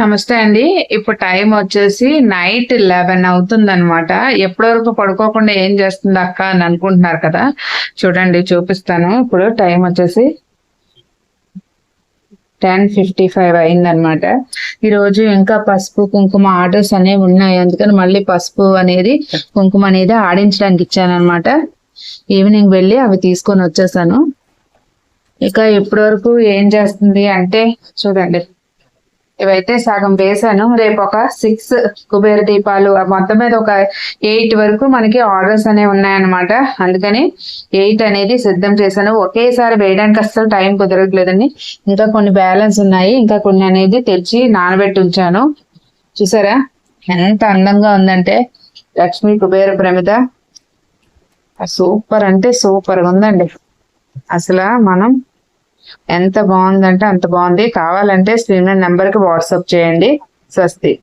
నమస్తే అండి. ఇప్పుడు టైం వచ్చేసి నైట్ లెవెన్ అవుతుంది అనమాట ఎప్పటివరకు పడుకోకుండా ఏం చేస్తుంది అక్క అని అనుకుంటున్నారు కదా. చూడండి చూపిస్తాను. ఇప్పుడు టైం వచ్చేసి టెన్ ఫిఫ్టీ ఫైవ్ అయిందనమాట ఈరోజు ఇంకా పసుపు కుంకుమ ఆర్డర్స్ అనేవి ఉన్నాయి. అందుకని మళ్ళీ పసుపు అనేది కుంకుమ అనేది ఆడించడానికి ఇచ్చాను అనమాట ఈవినింగ్ వెళ్ళి అవి తీసుకొని వచ్చేసాను. ఇక ఇప్పటివరకు ఏం చేస్తుంది అంటే చూడండి. ఇవైతే సగం వేసాను. రేపు ఒక సిక్స్ కుబేర దీపాలు ఆ మొత్తం మీద ఒక ఎయిట్ వరకు మనకి ఆర్డర్స్ అనేవి ఉన్నాయన్నమాట. అందుకని ఎయిట్ అనేది సిద్ధం చేశాను. ఒకేసారి వేయడానికి అస్సలు టైం కుదరట్లేదండి. ఇంకా కొన్ని బ్యాలెన్స్ ఉన్నాయి. ఇంకా కొన్ని అనేది తెచ్చి నానబెట్టి ఉంచాను. చూసారా? ఎంత అందంగా ఉందంటే లక్ష్మీ కుబేర ప్రమిద. సూపర్ అంటే సూపర్ ఉందండి. అసలు మనం ఎంత బాగుందంటే అంత బాగుంది. కావాలంటే స్క్రీన్ నెంబర్కి వాట్సాప్ చేయండి. స్వస్తి.